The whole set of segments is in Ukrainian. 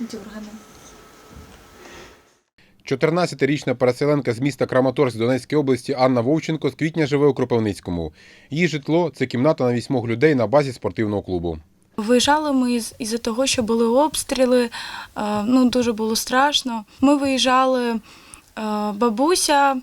дюргане. 14-річна переселенка з міста Краматорськ Донецької області Анна Вовченко з квітня живе у Кропивницькому. Її житло це кімната на вісьмох людей на базі спортивного клубу. Виїжджали ми із- із-за того, що були обстріли, е, ну дуже було страшно. Ми виїжджали е, бабуся,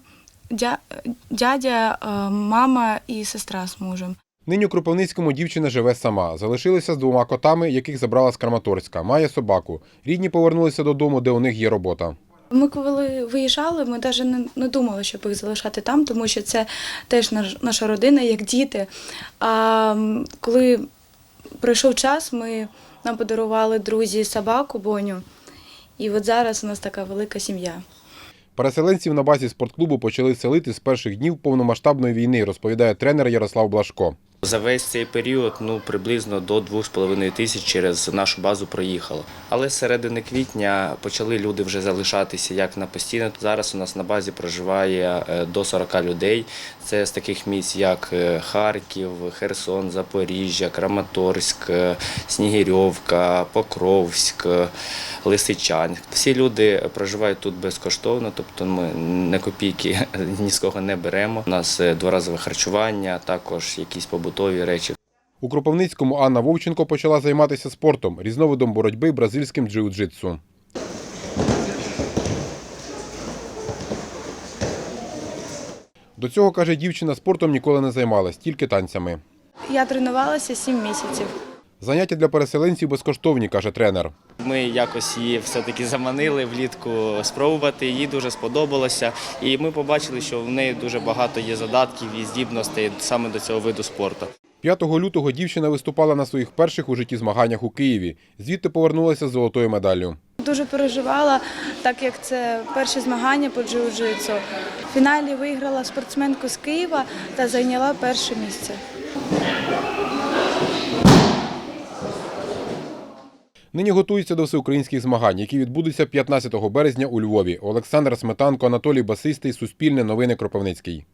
дядя, е, мама і сестра з мужем. Нині у Кропивницькому дівчина живе сама. Залишилася з двома котами, яких забрала з Краматорська. Має собаку. Рідні повернулися додому, де у них є робота. Ми коли виїжджали, ми навіть не, думали, щоб їх залишати там, тому що це теж наш, наша родина, як діти. А коли пройшов час, ми нам подарували друзі собаку Боню. І от зараз у нас така велика сім'я. Переселенців на базі спортклубу почали селити з перших днів повномасштабної війни, розповідає тренер Ярослав Блашко. За весь цей період ну приблизно до 2,5 тисяч через нашу базу проїхало. Але з середини квітня почали люди вже залишатися як на постійно. Зараз у нас на базі проживає е, до 40 людей. Це з таких місць, як е, Харків, Херсон, Запоріжжя, Краматорськ, е, Снігирьовка, Покровськ, Лисичань. Всі люди проживають тут безкоштовно, тобто ми не копійки ні з кого не беремо. У нас е, дворазове харчування, також якісь побутові речі. У Кропивницькому Анна Вовченко почала займатися спортом, різновидом боротьби бразильським джиу-джитсу. До цього, каже дівчина, спортом ніколи не займалась, тільки танцями. Я тренувалася 7 місяців. Заняття для переселенців безкоштовні, каже тренер. Ми якось її все-таки заманили влітку спробувати. Їй дуже сподобалося, і ми побачили, що в неї дуже багато є задатків і здібностей саме до цього виду спорту. 5 лютого дівчина виступала на своїх перших у житті змаганнях у Києві. Звідти повернулася з золотою медаллю. Дуже переживала, так як це перші змагання по джиу-джитсу. В фіналі виграла спортсменку з Києва та зайняла перше місце. Нині готується до всеукраїнських змагань, які відбудуться 15 березня у Львові. Олександр Сметанко, Анатолій Басистий, Суспільне новини Кропивницький.